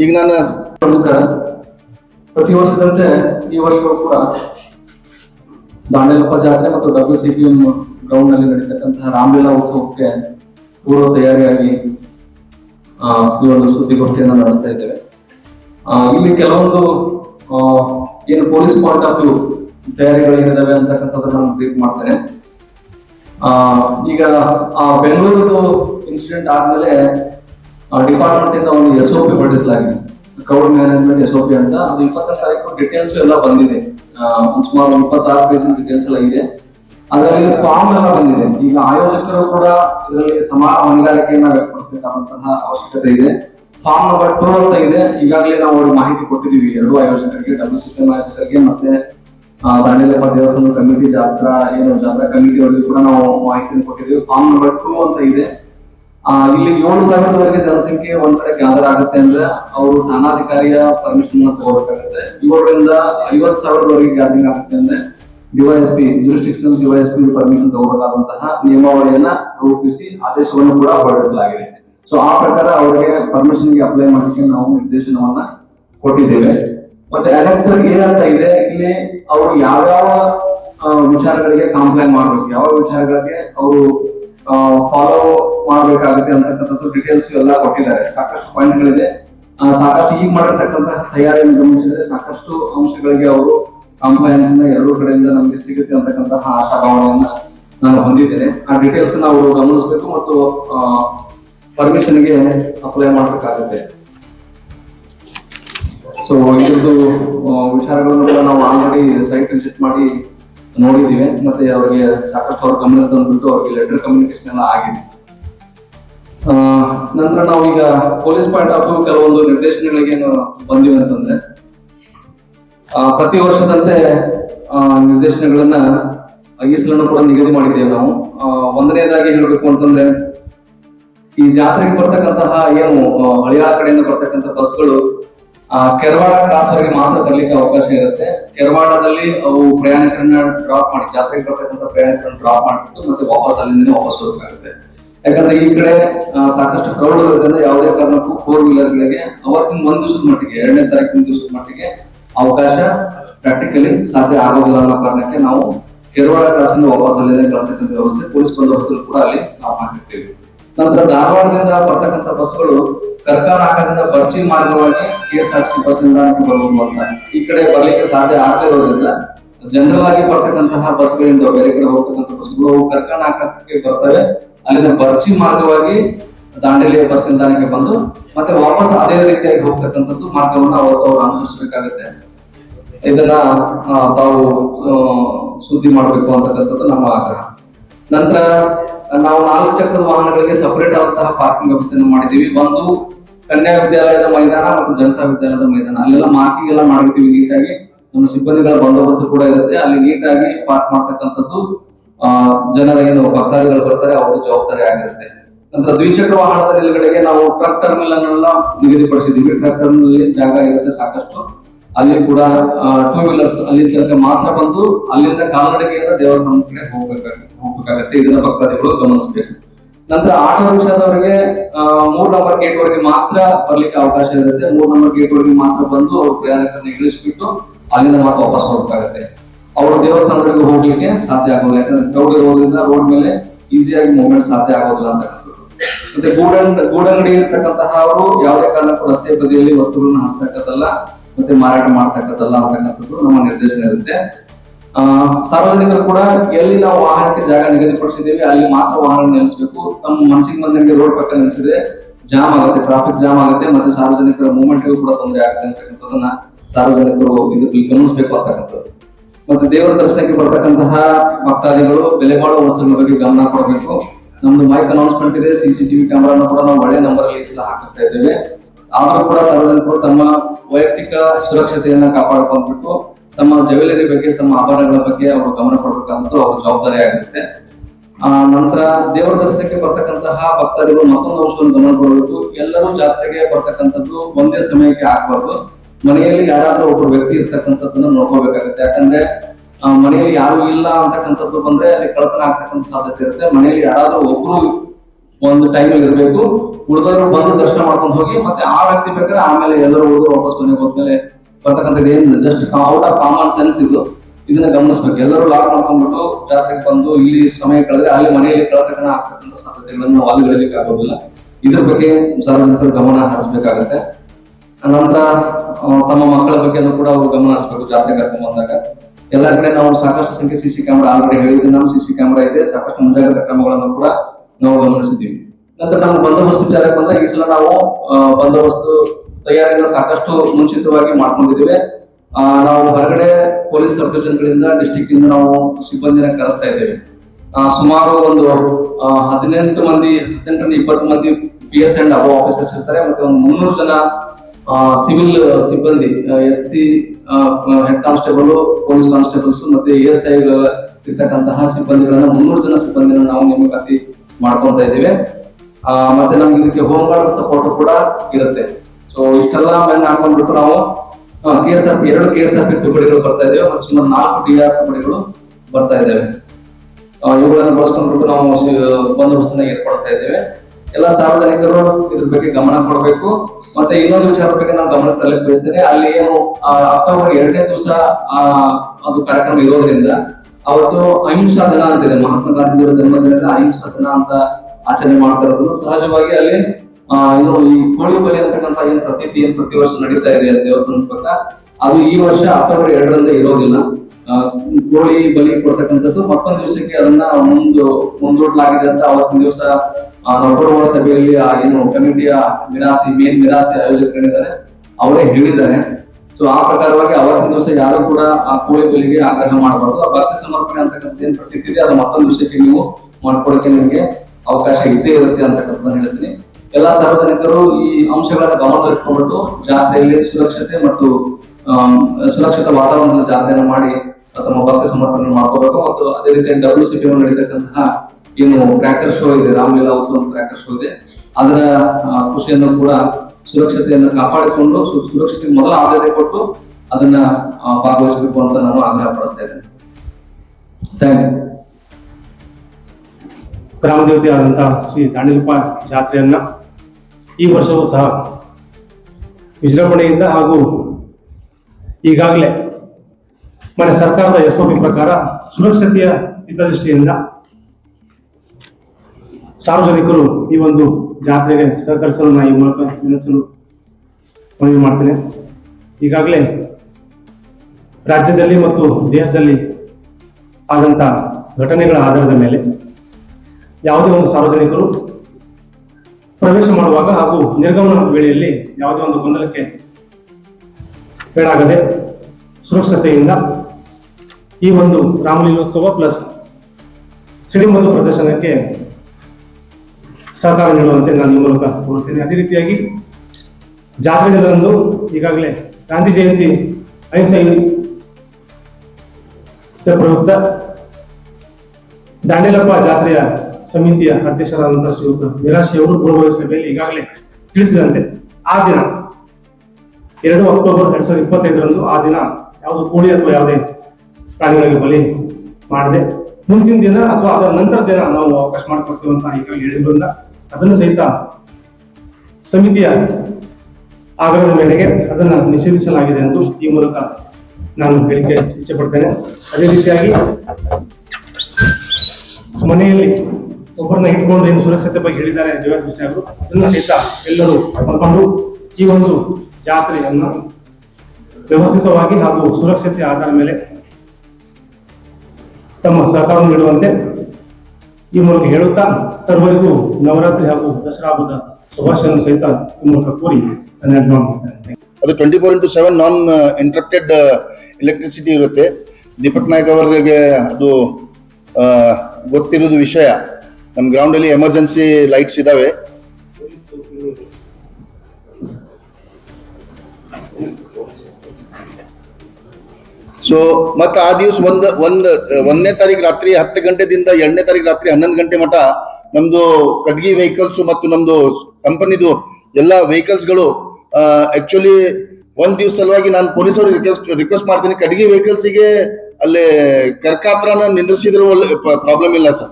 ಈಗ ನಾನು ನಮಸ್ಕಾರ. ಪ್ರತಿ ವರ್ಷದಂತೆ ಈ ವರ್ಷವೂ ಕೂಡ ದಾಂಡೇಲಪ್ಪ ಜಾತ್ರೆ ಮತ್ತು ಡಬ್ಲ್ಯೂ ಸಿ ಗ್ರೌಂಡ್ನಲ್ಲಿ ನಡೀತಕ್ಕಂತಹ ರಾಮಲೀಲಾ ಉತ್ಸವಕ್ಕೆ ಪೂರ್ವ ತಯಾರಿಯಾಗಿ ಈ ಒಂದು ಸುದ್ದಿಗೋಷ್ಠಿಯನ್ನು ನಡೆಸ್ತಾ ಇದ್ದೇವೆ. ಇಲ್ಲಿ ಕೆಲವೊಂದು ಏನು ಪೊಲೀಸ್ ಪಾಯಿಂಟ್ ಆಫ್ ವ್ಯೂ ತಯಾರಿಗಳು ಏನಿದಾವೆ ಅಂತಕ್ಕಂಥದ್ದನ್ನ ನಾನು ಬ್ರೀಫ್ ಮಾಡ್ತೇನೆ. ಆ, ಈಗ ಬೆಂಗಳೂರು ಇನ್ಸಿಡೆಂಟ್ ಆದ್ಮೇಲೆ ಡಿಪಾರ್ಟ್ಮೆಂಟ್ ಇಂದ ಒಂದು ಎಸ್ ಒ ಪಿ ಹೊರಡಿಸಲಾಗಿದೆ. Crowd management S O P ಅಂತ. ಅದು ಇಪ್ಪತ್ತನೇ ತಾರೀಕು ಡೀಟೇಲ್ಸ್ ಎಲ್ಲ ಬಂದಿದೆ. ಸುಮಾರು ಇಪ್ಪತ್ತಾರು ಪೇಸಿನ ಡೀಟೇಲ್ಸ್ ಎಲ್ಲ ಇದೆ. ಅದರಲ್ಲಿ ಫಾರ್ಮ್ ಎಲ್ಲ ಬಂದಿದೆ. ಈಗ ಆಯೋಜಕರು ಕೂಡ ಇದರಲ್ಲಿ ಸಮಾನ ಹೊಂದಾಣಿಕೆಯನ್ನ ವ್ಯಕ್ತಪಡಿಸಬೇಕಾದಂತಹ ಅವಶ್ಯಕತೆ ಇದೆ. ಫಾರ್ಮ್ ನಂಬರ್ ಟೂ ಅಂತ ಇದೆ. ಈಗಾಗಲೇ ನಾವು ಅವ್ರಿಗೆ ಮಾಹಿತಿ ಕೊಟ್ಟಿದ್ದೀವಿ. ಎರಡು ಆಯೋಜಕರಿಗೆ ಡಬ್ಲ್ಯೂ ಸಿಸ್ಟಮ್ ಆಯೋಜಕರಿಗೆ ಮತ್ತೆ ಆ, ದಾಂಡೇಲಪ್ಪ ದೇವಸ್ಥಾನ ಕಮಿಟಿ ಜಾತ್ರಾ ಏನು ಜಾತ್ರಾ ಕಮಿಟಿ ಅವರಿಗೆ ಕೂಡ ನಾವು ಮಾಹಿತಿಯನ್ನು ಕೊಟ್ಟಿದ್ದೀವಿ. ಫಾರ್ಮ್ ನಂಬರ್ ಟೂ ಅಂತ ಇದೆ. ಇಲ್ಲಿ ಏಳು ಸಾವಿರದವರೆಗೆ ಜನಸಂಖ್ಯೆ ಒಂದ್ ಕಡೆ ಗ್ಯಾದರ್ ಆಗುತ್ತೆ ಅಂದ್ರೆ ಅವರು ಠಾಣಾಧಿಕಾರಿಯ ಪರ್ಮಿಷನ್ ತಗೋಬೇಕಾಗುತ್ತೆ. ಏಳರಿಂದ ಐವತ್ ಸಾವಿರದವರೆಗೆ ಗ್ಯಾದರಿಂಗ್ ಆಗುತ್ತೆ ಅಂದ್ರೆ ಡಿವೈಎಸ್ಪಿ ಜೂರಿಸ್ಟಿಕ್ಷನಲ್ ಡಿವೈಎಸ್ಪಿ ಪರ್ಮಿಷನ್ ತಗೋಬೇಕಾದಂತಹ ನಿಯಮಾವಳಿಯನ್ನ ರೂಪಿಸಿ ಆದೇಶವನ್ನು ಕೂಡ ಹೊರಡಿಸಲಾಗಿದೆ. ಸೊ ಆ ಪ್ರಕಾರ ಅವರಿಗೆ ಪರ್ಮಿಷನ್ಗೆ ಅಪ್ಲೈ ಮಾಡಲಿಕ್ಕೆ ನಾವು ನಿರ್ದೇಶನವನ್ನ ಕೊಟ್ಟಿದ್ದೇವೆ. ಮತ್ತೆ ಅಲೆಕ್ಸರ್ ಏನಂತ ಇದೆ, ಇಲ್ಲಿ ಅವರು ಯಾವ್ಯಾವ ವಿಚಾರಗಳಿಗೆ ಕಾಂಪ್ಲೈ ಮಾಡ್ಬೇಕು ಯಾವ ವಿಚಾರಗಳಿಗೆ ಅವರು ಫಾಲೋ ಮಾಡ್ಬೇಕಾಗುತ್ತೆ ಅಂತಕ್ಕಂಥದ್ದು ಡೀಟೇಲ್ಸ್ ಎಲ್ಲ ಕೊಟ್ಟಿದ್ದಾರೆ. ಸಾಕಷ್ಟು ಪಾಯಿಂಟ್ಗಳಿದೆ ಸಾಕಷ್ಟು ಈಗ ಮಾಡಿರ್ತಕ್ಕಂತಹ ತಯಾರಿಯನ್ನು ಗಮನಿಸಿದ್ರೆ ಸಾಕಷ್ಟು ಅಂಶಗಳಿಗೆ ಅವರು ಕಾಂಪ್ಲೈನ್ಸ್ನ ಎರಡೂ ಕಡೆಯಿಂದ ನಮಗೆ ಸಿಗುತ್ತೆ ಅಂತಕ್ಕಂತಹ ಆಶಾಭಾವನೆಯನ್ನ ನಾನು ಹೊಂದಿದ್ದೇನೆ. ಆ ಡೀಟೇಲ್ಸ್ ನಾವು ಗಮನಿಸಬೇಕು ಮತ್ತು ಪರ್ಮಿಷನ್ಗೆ ಅಪ್ಲೈ ಮಾಡಬೇಕಾಗುತ್ತೆ. ಸೊ ಇದ್ರದ್ದು ವಿಚಾರಗಳನ್ನು ಕೂಡ ನಾವು ಆಲ್ರೆಡಿ ಸೈಟ್ ವಿಸಿಟ್ ಮಾಡಿ ನೋಡಿದ್ದೀವಿ. ಮತ್ತೆ ಅವರಿಗೆ ಸಾಕಷ್ಟು ಅವ್ರ ಗಮನ ತಂದ್ಬಿಟ್ಟು ಅವ್ರಿಗೆ ಲೆಟರ್ ಕಮ್ಯುನಿಕೇಶನ್ ಎಲ್ಲ ಆಗಿದೆ. ನಂತರ ನಾವು ಈಗ ಪೊಲೀಸ್ ಪಾಯಿಂಟ್ ಆಫ್ ಕೆಲವೊಂದು ನಿರ್ದೇಶನಗಳಿಗೆ ಬಂದಿವೆ ಅಂತಂದ್ರೆ ಪ್ರತಿ ವರ್ಷದಂತೆ ನಿರ್ದೇಶನಗಳನ್ನ ಈ ಕೂಡ ನಿಗದಿ ಮಾಡಿದ್ದೇವೆ ನಾವು. ಒಂದನೇದಾಗಿ ಹೇಳಬೇಕು ಅಂತಂದ್ರೆ ಈ ಜಾತ್ರೆಗೆ ಬರ್ತಕ್ಕಂತಹ ಏನು ಹಳಿಯಾಳ ಕಡೆಯಿಂದ ಬರ್ತಕ್ಕಂಥ ಬಸ್ಗಳು ಆ, ಕೆರವಾಡ ಕ್ರಾಸ್ವರೆಗೆ ಮಾತ್ರ ತರಲಿಕ್ಕೆ ಅವಕಾಶ ಇರುತ್ತೆ. ಕೆರವಾಡದಲ್ಲಿ ಅವು ಪ್ರಯಾಣಿಕರನ್ನ ಡ್ರಾಪ್ ಮಾಡಿ ಜಾತ್ರೆಗೆ ಬರ್ತಕ್ಕಂಥ ಪ್ರಯಾಣಿಕರನ್ನ ಡ್ರಾಪ್ ಮಾಡಿಬಿಟ್ಟು ಮತ್ತೆ ವಾಪಸ್ ಅಲ್ಲಿಂದ ವಾಪಸ್ ಹೋಗಬೇಕಾಗುತ್ತೆ. ಯಾಕಂದ್ರೆ ಈ ಕಡೆ ಸಾಕಷ್ಟು ಕ್ರೌಡ್ ಇರೋದ್ರಿಂದ ಯಾವುದೇ ಕಾರಣಕ್ಕೂ ಫೋರ್ ವೀಲರ್ಗಳಿಗೆ ಅವತ್ತಿನ ಒಂದ್ ದಿವಸದ ಮಟ್ಟಿಗೆ ಎರಡನೇ ತಾರೀಕಿನ ದಿವಸದ ಮಟ್ಟಿಗೆ ಅವಕಾಶ ಪ್ರಾಕ್ಟಿಕಲಿ ಸಾಧ್ಯ ಆಗೋದಿಲ್ಲ ಅನ್ನೋ ಕಾರಣಕ್ಕೆ ನಾವು ಕೆರವಾಡ ಕ್ರಾಸ್ ಇಂದ ವಾಪಸ್ ಅಲ್ಲಿಂದ ಕಳಿಸ್ತಕ್ಕಂಥ ವ್ಯವಸ್ಥೆ ಪೊಲೀಸ್ ಬಂದೋಬಸ್ತಲ್ಲಿ ಕೂಡ ಅಲ್ಲಿ ನಾವು ಹಾಕಿರ್ತೀವಿ. ನಂತರ ಧಾರವಾಡದಿಂದ ಬರ್ತಕ್ಕಂಥ ಬಸ್ಗಳು ಕರ್ನಾಟಕದಿಂದ ಬರ್ಚಿ ಮಾರ್ಗವಾಗಿ K S R T C ನಿಲ್ದಾಣಕ್ಕೆ ಬರಬಹುದು ಅಂತ. ಈ ಕಡೆ ಬರ್ಲಿಕ್ಕೆ ಸಾಧ್ಯ ಆಗದಿರೋದ್ರಿಂದ ಜನರಲ್ ಆಗಿ ಬರ್ತಕ್ಕಂತಹ ಬಸ್ಗಳಿಂದ ಬೇರೆ ಕಡೆ ಹೋಗ್ತಕ್ಕಂಥ ಬಸ್ಗಳು ಅವು ಕರ್ನಾಟಕಕ್ಕೆ ಬರ್ತವೆ. ಅಲ್ಲಿಂದ ಬರ್ಚಿ ಮಾರ್ಗವಾಗಿ ದಾಂಡೇಲಿ ಬಸ್ ನಿಲ್ದಾಣಕ್ಕೆ ಬಂದು ಮತ್ತೆ ವಾಪಸ್ ಅದೇ ರೀತಿಯಾಗಿ ಹೋಗ್ತಕ್ಕಂಥದ್ದು ಮಾರ್ಗವನ್ನು ಅವರು ಅವರು ಅನುಸರಿಸಬೇಕಾಗುತ್ತೆ. ಇದನ್ನ ತಾವು ಸುದ್ದಿ ಮಾಡಬೇಕು ಅಂತಕ್ಕಂಥದ್ದು ನಮ್ಮ ಆಗ್ರಹ. ನಂತರ ನಾವು ನಾಲ್ಕು ಚಕ್ರದ ವಾಹನಗಳಿಗೆ ಸಪರೇಟ್ ಆದಂತಹ ಪಾರ್ಕಿಂಗ್ ವ್ಯವಸ್ಥೆಯನ್ನು ಮಾಡಿದ್ದೀವಿ. ಒಂದು ಕನ್ಯಾ ವಿದ್ಯಾಲಯದ ಮೈದಾನ ಮತ್ತು ಜನತಾ ವಿದ್ಯಾಲಯದ ಮೈದಾನ. ಅಲ್ಲೆಲ್ಲ ಮಾರ್ಕಿಂಗ್ ಎಲ್ಲ ಮಾಡಿರ್ತೀವಿ ನೀಟಾಗಿ. ನಮ್ಮ ಸಿಬ್ಬಂದಿಗಳ ಬಂದೋಬಸ್ತ್ ಕೂಡ ಇರುತ್ತೆ. ಅಲ್ಲಿ ನೀಟಾಗಿ ಪಾರ್ಕ್ ಮಾಡ್ತಕ್ಕಂಥದ್ದು ಜನರ ಏನು ಭಕ್ತಾದಿಗಳು ಬರ್ತಾರೆ ಅವ್ರ ಜವಾಬ್ದಾರಿ ಆಗಿರುತ್ತೆ. ನಂತರ ದ್ವಿಚಕ್ರ ವಾಹನದ ನಿಲುಗಡೆಗೆ ನಾವು ಟ್ರಕ್ ಟರ್ಮಿನಲ್ ಅನ್ನೆಲ್ಲ ನಿಗದಿಪಡಿಸಿದ್ದೀವಿ. ಟ್ರಕ್ ಟರ್ಮಿನಲ್ ಜಾಗ ಇರುತ್ತೆ ಸಾಕಷ್ಟು. ಅಲ್ಲಿ ಕೂಡ ಟೂ ವೀಲರ್ಸ್ ಅಲ್ಲಿ ತನಕ ಮಾತ್ರ ಬಂದು ಅಲ್ಲಿಂದ ಕಾಲ್ನಡಿಗೆಯಿಂದ ದೇವಸ್ಥಾನದ ಕಡೆ ಹೋಗ್ಬೇಕಾಗುತ್ತೆ ಹೋಗ್ಬೇಕಾಗತ್ತೆ. ಇದನ್ನ ಭಕ್ತಾದಿಗಳು ಗಮನಿಸಬೇಕು. ನಂತರ ಆಟೋ ರಿಕ್ಷಾದವರಿಗೆ ಮೂರ್ ನಂಬರ್ ಗೇಟ್ ವರೆಗೆ ಮಾತ್ರ ಬರ್ಲಿಕ್ಕೆ ಅವಕಾಶ ಇರುತ್ತೆ. ಮೂರ್ ನಂಬರ್ ಗೇಟ್ ವರೆಗೆ ಮಾತ್ರ ಬಂದು ಅವ್ರ ಪ್ರಯಾಣಿಕರನ್ನ ಇಳಿಸ್ಬಿಟ್ಟು ಅಲ್ಲಿಂದ ಮಾತ್ರ ವಾಪಸ್ ಹೋಗ್ಬೇಕಾಗತ್ತೆ ಅವರು ದೇವಸ್ಥಾನಗಳಿಗೆ ಹೋಗ್ಲಿಕ್ಕೆ ಸಾಧ್ಯ ಆಗೋಲ್ಲ. ಯಾಕಂದ್ರೆ ಕ್ರೌಡ್ ಇರೋದ್ರಿಂದ ರೋಡ್ ಮೇಲೆ ಈಸಿಯಾಗಿ ಮೂವ್ಮೆಂಟ್ ಸಾಧ್ಯ ಆಗೋದಿಲ್ಲ ಅಂತಕ್ಕಂಥದ್ದು ಮತ್ತೆ ಗೂಡಂಗ ಗೂಡಂಗಡಿ ಇರ್ತಕ್ಕಂತಹ ಅವರು ಯಾವುದೇ ಕಾರಣಕ್ಕೂ ರಸ್ತೆ ಬದಿಯಲ್ಲಿ ವಸ್ತುಗಳನ್ನ ಹಂಚ್ತಕ್ಕದ್ದಲ್ಲ ಮತ್ತೆ ಮಾರಾಟ ಮಾಡ್ತಕ್ಕದಲ್ಲ ಅಂತಕ್ಕಂಥದ್ದು ನಮ್ಮ ನಿರ್ದೇಶನ ಇರುತ್ತೆ. ಆ, ಸಾರ್ವಜನಿಕರು ಕೂಡ ಎಲ್ಲಿ ನಾವು ವಾಹನಕ್ಕೆ ಜಾಗ ನಿಗದಿಪಡಿಸಿದ್ದೇವೆ ಅಲ್ಲಿ ಮಾತ್ರ ವಾಹನ ನಿಲ್ಲಿಸಬೇಕು. ತಮ್ಮ ಮನಸ್ಸಿಗೆ ಬಂದಂಗೆ ರೋಡ್ ಪಕ್ಕ ನಿಲ್ಲಿಸಿದ್ರೆ ಜಾಮ್ ಆಗುತ್ತೆ ಟ್ರಾಫಿಕ್ ಜಾಮ್ ಆಗುತ್ತೆ ಮತ್ತೆ ಸಾರ್ವಜನಿಕರ ಮೂವ್ಮೆಂಟ್ಗೂ ಕೂಡ ತೊಂದರೆ ಆಗುತ್ತೆ ಅಂತಕ್ಕಂಥದ್ದನ್ನ ಸಾರ್ವಜನಿಕರು ಇದರಲ್ಲಿ ಗಮನಿಸಬೇಕು ಅಂತಕ್ಕಂಥದ್ದು. ಮತ್ತೆ ದೇವರ ದರ್ಶನಕ್ಕೆ ಬರ್ತಕ್ಕಂತಹ ಭಕ್ತಾದಿಗಳು ಬೆಲೆ ಬಾಳುವ ವಸ್ತುಗಳ ಬಗ್ಗೆ ಗಮನ ಕೊಡಬೇಕು. ನಮ್ದು ಮೈಕ್ ಅನೌನ್ಸ್ಮೆಂಟ್ ಇದೆ ಸಿಸಿಟಿವಿ ಕ್ಯಾಮೆರಾನ ಕೂಡ ನಾವು ಒಳ್ಳೆ ನಂಬರ್ ಅಲ್ಲಿ ಸಲ ಹಾಕಿಸ್ತಾ ಇದ್ದೇವೆ. ಆದರೂ ಕೂಡ ಸಾರ್ವಜನಿಕರು ತಮ್ಮ ವೈಯಕ್ತಿಕ ಸುರಕ್ಷತೆಯನ್ನ ಕಾಪಾಡ್ಕೊಂಡ್ಬಿಟ್ಟು ತಮ್ಮ ಜ್ಯುವೆಲರಿ ಬಗ್ಗೆ, ತಮ್ಮ ಆಭರಣಗಳ ಬಗ್ಗೆ ಅವರು ಗಮನ ಕೊಡಬೇಕಂತ ಅವ್ರ ಜವಾಬ್ದಾರಿ ಆಗಿರುತ್ತೆ. ಆ, ನಂತರ ದೇವರ ದರ್ಶನಕ್ಕೆ ಬರ್ತಕ್ಕಂತಹ ಭಕ್ತರಿಗೂ ಮತ್ತೊಂದು ಅಂಶವನ್ನು ಗಮನ ಕೊಡಬೇಕು ಎಲ್ಲರೂ ಜಾತ್ರೆಗೆ ಬರ್ತಕ್ಕಂಥದ್ದು ಒಂದೇ ಸಮಯಕ್ಕೆ ಆಗ್ಬಾರ್ದು. ಮನೆಯಲ್ಲಿ ಯಾರಾದ್ರೂ ಒಬ್ಬ ವ್ಯಕ್ತಿ ಇರ್ತಕ್ಕಂಥದ್ದನ್ನ ನೋಡ್ಕೋಬೇಕಾಗುತ್ತೆ. ಯಾಕಂದ್ರೆ ಮನೆಯಲ್ಲಿ ಯಾರು ಇಲ್ಲ ಅಂತಕ್ಕಂಥದ್ದು ಬಂದ್ರೆ ಅಲ್ಲಿ ಕಳತನ ಆಗ್ತಕ್ಕಂಥ ಸಾಧ್ಯತೆ ಇರುತ್ತೆ. ಮನೆಯಲ್ಲಿ ಯಾರಾದ್ರೂ ಒಬ್ರು ಒಂದು ಟೈಮ್ ಇರಬೇಕು, ಉಳಿದವರು ಬಂದು ದರ್ಶನ ಮಾಡ್ಕೊಂಡು ಹೋಗಿ, ಮತ್ತೆ ಆ ವ್ಯಕ್ತಿ ಬೇಕಾದ್ರೆ ಆಮೇಲೆ ಎಲ್ಲರೂ ಹೋದ್ರು ವಾಪಸ್ ಮನೆಗೆ ಹೋದ್ಮೇಲೆ ಬರ್ತಕ್ಕಂಥದ್ದು ಏನ್ just out of common sense ಇದು. ಇದನ್ನ ಗಮನಿಸ್ಬೇಕು. ಎಲ್ಲರೂ ಲಾಕ್ ಮಾಡ್ಕೊಂಡ್ಬಿಟ್ಟು ಜಾತ್ರೆಗೆ ಬಂದು ಇಲ್ಲಿ ಸಮಯ ಕಳೆದ್ರೆ ಅಲ್ಲಿ ಮನೆಯಲ್ಲಿ ಕಳತನ ಆಗ್ತಕ್ಕಂಥ ಸಾಧ್ಯತೆಗಳನ್ನು ನಾವು ಅಲ್ಲಿ ಆಗೋದಿಲ್ಲ. ಇದ್ರ ಬಗ್ಗೆ ಸಾರ್ವಜನಿಕರು ಗಮನ ಹರಿಸಬೇಕಾಗತ್ತೆ. ನಂತರ ತಮ್ಮ ಮಕ್ಕಳ ಬಗ್ಗೆನೂ ಕೂಡ ಅವರು ಗಮನ ಹರಿಸಬೇಕು ಜಾತ್ರೆ ಕರ್ಕೊಂಡ್ ಬಂದಾಗ. ಎಲ್ಲ ಕಡೆ ನಾವು ಸಾಕಷ್ಟು ಸಂಖ್ಯೆ ಸಿಸಿ ಕ್ಯಾಮೆರಾ ಆಲ್ರೆಡಿ ಹೇಳಿದ್ರೆ ನಾವು ಸಿಸಿ ಕ್ಯಾಮೆರಾ ಇದೆ. ಸಾಕಷ್ಟು ಮುಂಜಾಗ್ರತಾ ಕ್ರಮಗಳನ್ನು ಕೂಡ ನಾವು ಗಮನಿಸಿದ್ದೀವಿ. ನಂತರ ನಮ್ಮ ಬಂದೋಬಸ್ತ್ ವಿಚಾರಕ್ಕೆ ಬಂದಾಗ ಈ ಸಲ ನಾವು ಬಂದೋಬಸ್ತ್ ತಯಾರಿಯನ್ನು ಸಾಕಷ್ಟು ಮುಂಚಿತವಾಗಿ ಮಾಡ್ಕೊಂಡಿದ್ದೇವೆ. ನಾವು ಹೊರಗಡೆ ಪೊಲೀಸ್ ಸಬ್ ಗಳಿಂದ ಡಿಸ್ಟಿಕ್ ಇಂದ ನಾವು ಸಿಬ್ಬಂದಿನ ಕರೆಸ್ತಾ ಇದ್ದೇವೆ. ಸುಮಾರು ಒಂದು ಹದಿನೆಂಟು ಮಂದಿ, ಹದಿನೆಂಟರಿಂದ ಇಪ್ಪತ್ತು ಮಂದಿ P S and above officers ಇರ್ತಾರೆ. ಮತ್ತೆ ಒಂದು ಮುನ್ನೂರು ಜನ ಸಿವಿಲ್ ಸಿಬ್ಬಂದಿ H C head constable, police constables ಮತ್ತೆ ಎ ಎಸ್ ಐ ಇರ್ತಕ್ಕಂತಹ ಸಿಬ್ಬಂದಿಗಳನ್ನ ಮುನ್ನೂರು ಜನ ಸಿಬ್ಬಂದಿಗಳನ್ನ ನಾವು ನೇಮಕಾತಿ ಮಾಡ್ಕೊಂತ ಇದ್ದೇವೆ. ಮತ್ತೆ ನಮ್ಗೆ ಇದಕ್ಕೆ ಹೋಮ್ ಗಾರ್ಡ್ ಸಪೋರ್ಟ್ ಕೂಡ ಇರುತ್ತೆ. ಸೊ ಇಷ್ಟೆಲ್ಲ ಮೇಲೆ ಹಾಕೊಂಡ್ಬಿಟ್ಟು ನಾವು ಕೆ ಎಸ್ ಆರ್ ಪಿ, ಎರಡು ಕೆ ಎಸ್ ಆರ್ ಪಿ ತುಕಡಿಗಳು ಬರ್ತಾ ಇದ್ದೇವೆ ಮತ್ತು ಸುಮಾರು ನಾಲ್ಕು ಡಿ ಆರ್ ತುಕಡಿಗಳು ಬರ್ತಾ ಇದ್ದೇವೆ. ಇವುಗಳನ್ನು ಬಳಸ್ಕೊಂಡ್ಬಿಟ್ಟು ನಾವು ಬಂದೋಬಸ್ತನ್ನ ಏರ್ಪಡಿಸ್ತಾ ಇದ್ದೇವೆ. ಎಲ್ಲ ಸಾರ್ವಜನಿಕರು ಇದ್ರ ಬಗ್ಗೆ ಗಮನ ಕೊಡಬೇಕು. ಮತ್ತೆ ಇನ್ನೊಂದು ವಿಚಾರ ಬಗ್ಗೆ ನಾನು ಗಮನ ತರಲಿಕ್ಕೆ ಬಯಸ್ತೇನೆ ಅಲ್ಲಿ ಏನು ಆ, ಅಕ್ಟೋಬರ್ ಎರಡನೇ ದಿವಸ ಒಂದು ಕಾರ್ಯಕ್ರಮ ಇರೋದ್ರಿಂದ ಅವತ್ತು ಅಹಿಂಸಾ ದಿನ ಅಂತಿದೆ ಮಹಾತ್ಮ ಗಾಂಧಿಯವರ ಜನ್ಮದಿನದ ಅಹಿಂಸಾ ದಿನ ಅಂತ ಆಚರಣೆ ಮಾಡ್ತಾ ಇರೋದು ಸಹಜವಾಗಿ ಅಲ್ಲಿ ಆ, ಏನು ಈ ಕೋಳಿ ಬಲಿ ಅಂತಕ್ಕಂಥ ಏನ್ ಪ್ರತೀತಿ ಏನ್ ಪ್ರತಿ ವರ್ಷ ನಡೀತಾ ಇದೆ ದೇವಸ್ಥಾನದ ಪಕ್ಕ ಅದು ಈ ವರ್ಷ ಅಕ್ಟೋಬರ್ ಎರಡರಿಂದ ಇರೋದಿಲ್ಲ. ಆ, ಕೋಳಿ ಬಲಿ ಕೊಡ್ತಕ್ಕಂಥದ್ದು, ಮತ್ತೊಂದು ದಿವಸಕ್ಕೆ ಅದನ್ನ ಮುಂದು ಮುಂದೂಡಲಾಗಿದೆ ಅಂತ ಅವತ್ತಿನ ದಿವಸ ನವೆಂಬರ್ ಸಭೆಯಲ್ಲಿ ಆ, ಏನು ಕಮಿಟಿಯ ನಿರಾಸಿ ಮೇನ್ ನಿರಾಸಿ ಆಯೋಜಕರಿದ್ದಾರೆ ಅವರೇ ಹೇಳಿದ್ದಾರೆ. ಸೊ ಆ ಪ್ರಕಾರವಾಗಿ ಅವತ್ತಿನ ದಿವಸ ಯಾರು ಕೂಡ ಆ ಕೋಳಿ ಬಲಿಗೆ ಆಗ್ರಹ ಮಾಡಬಾರ್ದು. ಆ ಭಕ್ತಿ ಸಮರ್ಪಣೆ ಅಂತಕ್ಕಂಥ ಏನ್ ಪ್ರತೀತಿ ಇದೆ ಅದು ಮತ್ತೊಂದು ದಿವಸಕ್ಕೆ ನೀವು ಮಾಡ್ಕೊಡಕ್ಕೆ ನಿಮಗೆ ಅವಕಾಶ ಇದ್ದೇ ಇರುತ್ತೆ ಅಂತಕ್ಕಂಥದ್ದನ್ನ ಹೇಳ್ತೀನಿ. ಎಲ್ಲಾ ಸಾರ್ವಜನಿಕರು ಈ ಅಂಶಗಳನ್ನ ಗಮನದಲ್ಲಿಟ್ಕೊಂಡ್ಬಿಟ್ಟು ಜಾತ್ರೆಯಲ್ಲಿ ಸುರಕ್ಷತೆ ಮತ್ತು ಸುರಕ್ಷಿತ ವಾತಾವರಣದ ಜಾತ್ರೆಯನ್ನು ಮಾಡಿ ತಮ್ಮ ಭಕ್ತಿ ಸಮರ್ಪಣೆ ಮಾಡ್ಕೋಬೇಕು. ಮತ್ತು ಅದೇ ರೀತಿ ಡಬ್ಲ್ಯೂ ಸಿ ಪಿ ನಡೀತಕ್ಕಂತಹ ಏನು ಕ್ರ್ಯಾಕರ್ ಶೋ ಇದೆ, ರಾಮಲೀಲಾ ಉತ್ಸವ ಕ್ರ್ಯಾಕರ್ ಶೋ ಇದೆ. ಅದರ ಖುಷಿಯನ್ನು ಕೂಡ ಸುರಕ್ಷತೆಯನ್ನು ಕಾಪಾಡಿಕೊಂಡು ಸುರಕ್ಷತೆ ಸುರಕ್ಷತೆಗೆ ಮೊದಲ ಆದ್ಯತೆ ಕೊಟ್ಟು ಅದನ್ನ ಭಾಗವಹಿಸಬೇಕು ಅಂತ ನಾನು ಆಗ್ರಹ ಪಡಿಸ್ತಾ ಇದ್ದೇನೆ. ಥ್ಯಾಂಕ್ ಯು ಗ್ರಾಮ ದೇವತೆ ಆದಂತಹ ಶ್ರೀ ದಾಂಡಿಲಪ್ಪ ಜಾತ್ರೆಯನ್ನ ಈ ವರ್ಷವೂ ಸಹ ವಿಜೃಂಭಣೆಯಿಂದ ಹಾಗೂ ಈಗಾಗಲೇ ಮನೆ ಸರ್ಕಾರದ ಎಸ್ ಒಪಿ ಪ್ರಕಾರ ಸುರಕ್ಷತೆಯ ಹಿತದೃಷ್ಟಿಯಿಂದ ಸಾರ್ವಜನಿಕರು ಈ ಒಂದು ಜಾತ್ರೆಗೆ ಸಹಕರಿಸಲು ನಾನು ಈ ಮೂಲಕ ವಿನಿಸಲು ಮನವಿ ಮಾಡ್ತೇನೆ. ಈಗಾಗಲೇ ರಾಜ್ಯದಲ್ಲಿ ಮತ್ತು ದೇಶದಲ್ಲಿ ಆದಂಥ ಘಟನೆಗಳ ಆಧಾರದ ಮೇಲೆ ಯಾವುದೇ ಒಂದು ಸಾರ್ವಜನಿಕರು ಪ್ರವೇಶ ಮಾಡುವಾಗ ಹಾಗೂ ನಿರ್ಗಮನ ವೇಳೆಯಲ್ಲಿ ಯಾವುದೇ ಒಂದು ಗೊಂದಲಕ್ಕೆ ಬೇಡಾಗದೆ ಸುರಕ್ಷತೆಯಿಂದ ಈ ಒಂದು ರಾಮಲೀಲೋತ್ಸವ ಪ್ಲಸ್ ಸಿಡಿಮದ್ದು ಪ್ರದರ್ಶನಕ್ಕೆ ಸಹಕಾರ ನೀಡುವಂತೆ ನಾನು ಈ ಮೂಲಕ ಕೋರುತ್ತೇನೆ. ಅದೇ ರೀತಿಯಾಗಿ ಜಾತ್ರೆ ದಿನದಂದು ಈಗಾಗಲೇ ಗಾಂಧಿ ಜಯಂತಿ ಅಹಿಂಸೆ ಪ್ರಯುಕ್ತ ದಾಂಡೇಲಪ್ಪ ಜಾತ್ರೆಯ ಸಮಿತಿಯ ಅಧ್ಯಕ್ಷರಾದಂತಹ ಶ್ರೀಯುತ ನಿರಾಶಿ ಅವರು ಪೂರ್ವಭಾವಿ ಸಭೆಯಲ್ಲಿ ಈಗಾಗಲೇ ತಿಳಿಸಿದಂತೆ ಆ ದಿನ ಎರಡು ಅಕ್ಟೋಬರ್ ಎರಡ್ ಸಾವಿರದ ಇಪ್ಪತ್ತೈದರಂದು ಆ ದಿನ ಯಾವುದು ಕೋಳಿ ಅಥವಾ ಯಾವುದೇ ಪ್ರಾಣಿಗಳಿಗೆ ಬಲಿ ಮಾಡದೆ. ಮುಂದಿನ ದಿನ ಅಥವಾ ಅದರ ನಂತರ ದಿನ ನಾವು ಅವಕಾಶ ಮಾಡಿಕೊಡ್ತೀವಿ ಅಂತ ಈಗಾಗಲೇ ಹೇಳಿದ್ರಿಂದ ಅದನ್ನು ಸಹಿತ ಸಮಿತಿಯ ಆಗ್ರಹದ ಮೇರೆಗೆ ಅದನ್ನು ನಿಷೇಧಿಸಲಾಗಿದೆ ಎಂದು ಈ ಮೂಲಕ ನಾನು ಹೇಳಿಕೆ ಇಚ್ಛೆ ಪಡ್ತೇನೆ. ಅದೇ ರೀತಿಯಾಗಿ ಮನೆಯಲ್ಲಿ ಒಬ್ಬರನ್ನ ಇಟ್ಕೊಂಡು ಏನು ಸುರಕ್ಷತೆ ಬಗ್ಗೆ ಹೇಳಿದ್ದಾರೆ ದೇವಾಸ್ ಬಿಸಿ ಅವರು, ಅದನ್ನು ಸಹಿತ ಎಲ್ಲರೂ ಮಲ್ಕೊಂಡು ಈ ಒಂದು ಜಾತ್ರೆಯನ್ನು ವ್ಯವಸ್ಥಿತವಾಗಿ ಹಾಗೂ ಸುರಕ್ಷತೆ ಆಧಾರದ ಮೇಲೆ ತಮ್ಮ ಸಹಕಾರ ನೀಡುವಂತೆ ಈ ಮೂಲಕ ಹೇಳುತ್ತಾ ಸರ್ವರಿಗೂ ನವರಾತ್ರಿ ಹಾಗೂ ದಸರಾ ಹಬ್ಬದ ಶುಭಾಶಯನ್ನು ಸಹಿತ ಈ ಮೂಲಕ ಕೋರಿ ಅದು twenty four into seven non interrupted electricity ಇರುತ್ತೆ. ದೀಪಕ್ ನಾಯ್ಕ್ ಅವರಿಗೆ ಅದು ಗೊತ್ತಿರೋದು ವಿಷಯ. ನಮ್ಮ ಗ್ರೌಂಡಲ್ಲಿ ಎಮರ್ಜೆನ್ಸಿ ಲೈಟ್ಸ್ ಇದಾವೆ. ಸೊ ಮತ್ತೆ ಆ ದಿವಸ ಒಂದ್ ಒಂದ್, ಒಂದನೇ ತಾರೀಕು ರಾತ್ರಿ ಹತ್ತು ಗಂಟೆದಿಂದ ಎರಡನೇ ತಾರೀಕು ರಾತ್ರಿ ಹನ್ನೊಂದು ಗಂಟೆ ಮಟ ನಮ್ದು ಕಡ್ಗಿ ವೆಹಿಕಲ್ಸ್ ಮತ್ತು ನಮ್ದು ಕಂಪನಿದು ಎಲ್ಲ ವೆಹಿಕಲ್ಸ್ಗಳು ಆಕ್ಚುಲಿ ಒಂದ್ ದಿವಸ ಸಲುವಾಗಿ ನಾನು ಪೊಲೀಸ್ ಅವ್ರಿಗೆ ರಿಕ್ವೆಸ್ಟ್ ರಿಕ್ವೆಸ್ಟ್ ಮಾಡ್ತೀನಿ ಕಡ್ಗಿ ವೆಹಿಕಲ್ಸ್ಗೆ ಅಲ್ಲಿ ಕರ್ಕ ಹತ್ರನ ನಿಂದ್ರಿಸಿದ್ರು ಪ್ರಾಬ್ಲಮ್ ಇಲ್ಲ ಸರ್.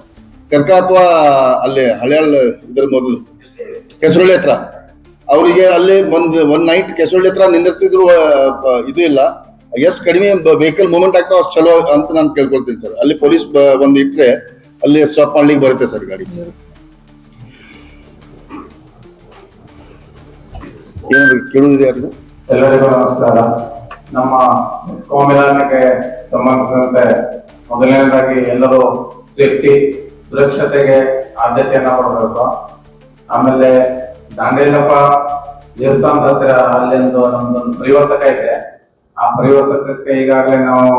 ಕರ್ಕ ಅಥವಾ ಅಲ್ಲಿ ಹಳೆ ಇದ್ರ ಮೊದಲು, ಕೆಸರಳ್ಳಿ ಹತ್ರ. ಅವರಿಗೆ ಅಲ್ಲಿ ಒಂದ್ ಒಂದ್ ನೈಟ್ ಕೆಸರಳ್ಳಿ ಹತ್ರ ನಿಂದ್ರಿಸಿದ್ರು ಇದು ಇಲ್ಲ. ಎಷ್ಟು ಕಡಿಮೆ ವೆಹಿಕಲ್ ಮೂವ್ಮೆಂಟ್ ಆಗ್ತಾವ ಅಷ್ಟು ಚಲೋ ಅಂತ ನಾನು ಕೇಳ್ಕೊಳ್ತೀನಿ ಸರ್ ಅಲ್ಲಿ ಪೊಲೀಸ್ ಒಂದು ಇಟ್ಟರೆ ಅಲ್ಲಿ ಸ್ಟಾಪ್ ಮಾಡ್ಲಿಕ್ಕೆ ಬರುತ್ತೆ ಸರ್ ಗಾಡಿ. ಏನಾದ್ರು ಕೇಳುವುದಿದೆ ಎಲ್ಲರಿಗೂ ನಮಸ್ಕಾರ. ನಮ್ಮ ಇಸ್ಕಾಂ ಇಲಾಖೆಗೆ ಸಂಬಂಧಿಸಿದಂತೆ ಮೊದಲನೇದಾಗಿ ಎಲ್ಲರೂ ಸೇಫ್ಟಿ, ಸುರಕ್ಷತೆಗೆ ಆದ್ಯತೆಯನ್ನ ಕೊಡಬೇಕು. ಆಮೇಲೆ ದಾಂಡೇಲಪ್ಪ ದೇವಸ್ಥಾನದ ಹತ್ತಿರ ಅಲ್ಲಿ ಒಂದು ನಮ್ದೊಂದು ಪರಿವರ್ತಕ ಇದೆ. ಆ ಪರಿವರ್ತಕಕ್ಕೆ ಈಗಾಗಲೇ ನಾವು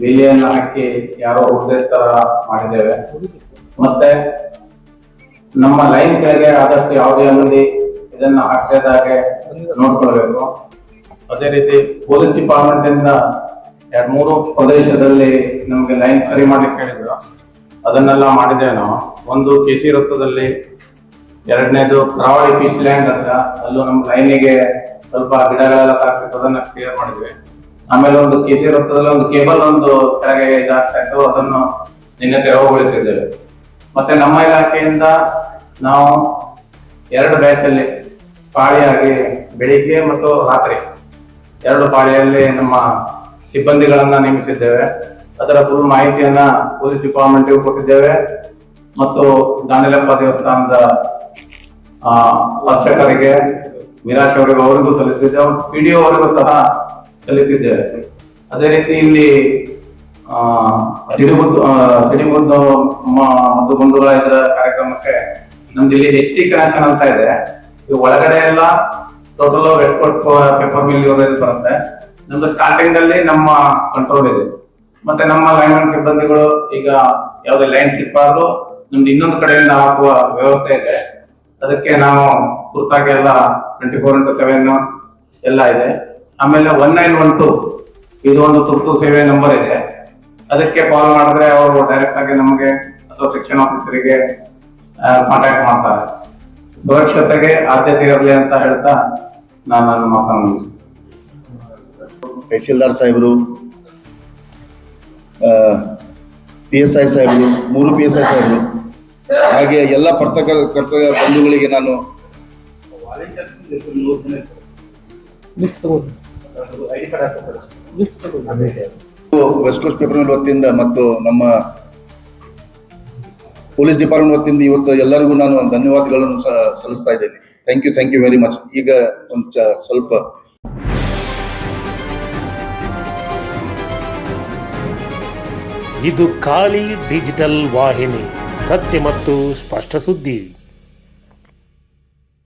ಬೇಲಿಯನ್ನ ಹಾಕಿ ಯಾರೋ ಹುದ್ದೆ ತರ ಮಾಡಿದ್ದೇವೆ. ಮತ್ತೆ ನಮ್ಮ ಲೈನ್ ಕೆಳಗೆ ಆದಷ್ಟು ಯಾವುದೇ ಅಂಗಡಿ ಇದನ್ನ ಹಾಕದಾಗೆ ನೋಡ್ಕೊಳ್ಬೇಕು. ಅದೇ ರೀತಿ ಪೊಲೀಸ್ ಡಿಪಾರ್ಟ್ಮೆಂಟ್ ಇಂದ ಎರಡ್ ಮೂರು ಪ್ರದೇಶದಲ್ಲಿ ನಮ್ಗೆ ಲೈನ್ ಸರಿ ಮಾಡ್ಲಿಕ್ಕೆ ಹೇಳಿದ್ರು ಅದನ್ನೆಲ್ಲ ಮಾಡಿದ್ದೇವೆ ನಾವು. ಒಂದು ಕೆಸಿ ವೃತ್ತದಲ್ಲಿ ಎರಡನೇದು ಕರಾವಳಿ ಪೀಚ್ ಲ್ಯಾಂಡ್ ಹತ್ರ, ಅಲ್ಲೂ ನಮ್ಮ ಲೈನಿಗೆ ಸ್ವಲ್ಪ ಗಿಡಗಳೆಲ್ಲ ತಾಕ್ತಿತ್ತು ಅದನ್ನ ಕ್ಲಿಯರ್ ಮಾಡಿದ್ವಿ. ಆಮೇಲೆ ಒಂದು ಕೆಸಿ ವೃತ್ತದಲ್ಲಿ ಒಂದು ಕೇಬಲ್ ಒಂದು ಕೆಳಗೆ ಇದಾಗ್ತಾ ಇತ್ತು ಅದನ್ನು ನಿನ್ನೆ ತೆರವುಗೊಳಿಸಿದ್ದೇವೆ. ಮತ್ತೆ ನಮ್ಮ ಇಲಾಖೆಯಿಂದ ನಾವು ಎರಡು ಬ್ಯಾಚಲ್ಲಿ ಪಾಳಿಯಾಗಿ ಬೆಳಿಗ್ಗೆ ಮತ್ತು ರಾತ್ರಿ ಎರಡು ಪಾಳಿಯಲ್ಲಿ ನಮ್ಮ ಸಿಬ್ಬಂದಿಗಳನ್ನ ನೇಮಿಸಿದ್ದೇವೆ. ಅದರ ಫುಲ್ ಮಾಹಿತಿಯನ್ನ ಪೊಲೀಸ್ ಡಿಪಾರ್ಟ್ಮೆಂಟ್ ಕೊಟ್ಟಿದ್ದೇವೆ. ಮತ್ತು ದಾನಿಲಪ್ಪ ದೇವಸ್ಥಾನದ ಅರ್ಚಕರಿಗೆ ನಿರಾಶ್ ಅವರಿಗೂ ಅವರಿಗೂ ಅವ್ರ ಪಿ ಡಿ ಅವರಿಗೂ ಸಹ ಸಲ್ಲಿಸಿದ್ದೇವೆ ಅದೇ ರೀತಿ ಇಲ್ಲಿ, ಆ ಸಿಡಿಗುದ್ದು ಮದ್ದು ಬಂಧುಗಳ ಇದರ ಕಾರ್ಯಕ್ರಮಕ್ಕೆ ನಮ್ದು ಇಲ್ಲಿ ಎಚ್ ಟಿ ಕನೆಕ್ಷನ್ ಅಂತ ಇದೆ. ಈ ಒಳಗಡೆ ಎಲ್ಲ ಟೋಟಲ್ ವೆಟ್ಕೋಟ್ ಪೇಪರ್ ಮಿಲ್ ಬರುತ್ತೆ. ನಮ್ದು ಸ್ಟಾರ್ಟಿಂಗ್ ಅಲ್ಲಿ ನಮ್ಮ ಕಂಟ್ರೋಲ್ ಇದೆ. ಮತ್ತೆ ನಮ್ಮ ಲೈನ್ ಸಿಬ್ಬಂದಿಗಳು ಈಗ ಯಾವುದೇ ಲೈನ್ ಟ್ರಿಪ್ ಆದ್ರೂ ನಮ್ದು ಇನ್ನೊಂದು ಕಡೆಯಿಂದ ಹಾಕುವ ವ್ಯವಸ್ಥೆ ಇದೆ. ಅದಕ್ಕೆ ನಾವು ತುರ್ತಾಗಿ ಎಲ್ಲ ಟ್ವೆಂಟಿ ಫೋರ್ ಇಂಟು ಸೆವೆನ್ ಎಲ್ಲ ಇದೆ. ಆಮೇಲೆ ಒನ್ ನೈನ್ ಒನ್ ಟು ಇದು ಒಂದು ತುರ್ತು ಸೇವೆ ನಂಬರ್ ಇದೆ. ಅದಕ್ಕೆ ಕಾಲ್ ಮಾಡಿದ್ರೆ ಅವರು ಡೈರೆಕ್ಟ್ ಆಗಿ ನಮಗೆ ಅಥವಾ ಸೆಕ್ಷನ್ ಆಫೀಸರಿಗೆ ಕಾಂಟ್ಯಾಕ್ಟ್ ಮಾಡ್ತಾರೆ. ಸುರಕ್ಷತೆಗೆ ಆದ್ಯತೆ ಇರಲಿ ಅಂತ ಹೇಳ್ತಾ ನಾನು ನನ್ನ ಮಾತನ್ನು. ತಹಶೀಲ್ದಾರ್ ಸಾಹೇಬರು ಪಿ ಎಸ್ ಐ ಸಾಹೇಬರು, ಮೂರು ಪಿ ಎಸ್ ಐ ಸಾಹೇಬರು, ಹಾಗೆ ಎಲ್ಲ ಪರ್ತಕ ಕರ್ತವ್ಯ ಬಂಧುಗಳಿಗೆ ನಾನು ವೆಸ್ಟ್ ಕೋಸ್ಟ್ ಪೇಪರ್ ವತಿಯಿಂದ ಮತ್ತು ನಮ್ಮ ಪೊಲೀಸ್ ಡಿಪಾರ್ಟ್ಮೆಂಟ್ ವತಿಯಿಂದ ಇವತ್ತು ಎಲ್ಲರಿಗೂ ನಾನು ಧನ್ಯವಾದಗಳನ್ನು ಸಲ್ಲಿಸ್ತಾ ಇದ್ದೇನೆ. Thank you thank you very much ಈಗ ಒಂದು ಸ್ವಲ್ಪ. ಇದು ಖಾಲಿ ಡಿಜಿಟಲ್ ವಾಹಿನಿ, ಸತ್ಯ ಮತ್ತು ಸ್ಪಷ್ಟ ಸುದ್ದಿ.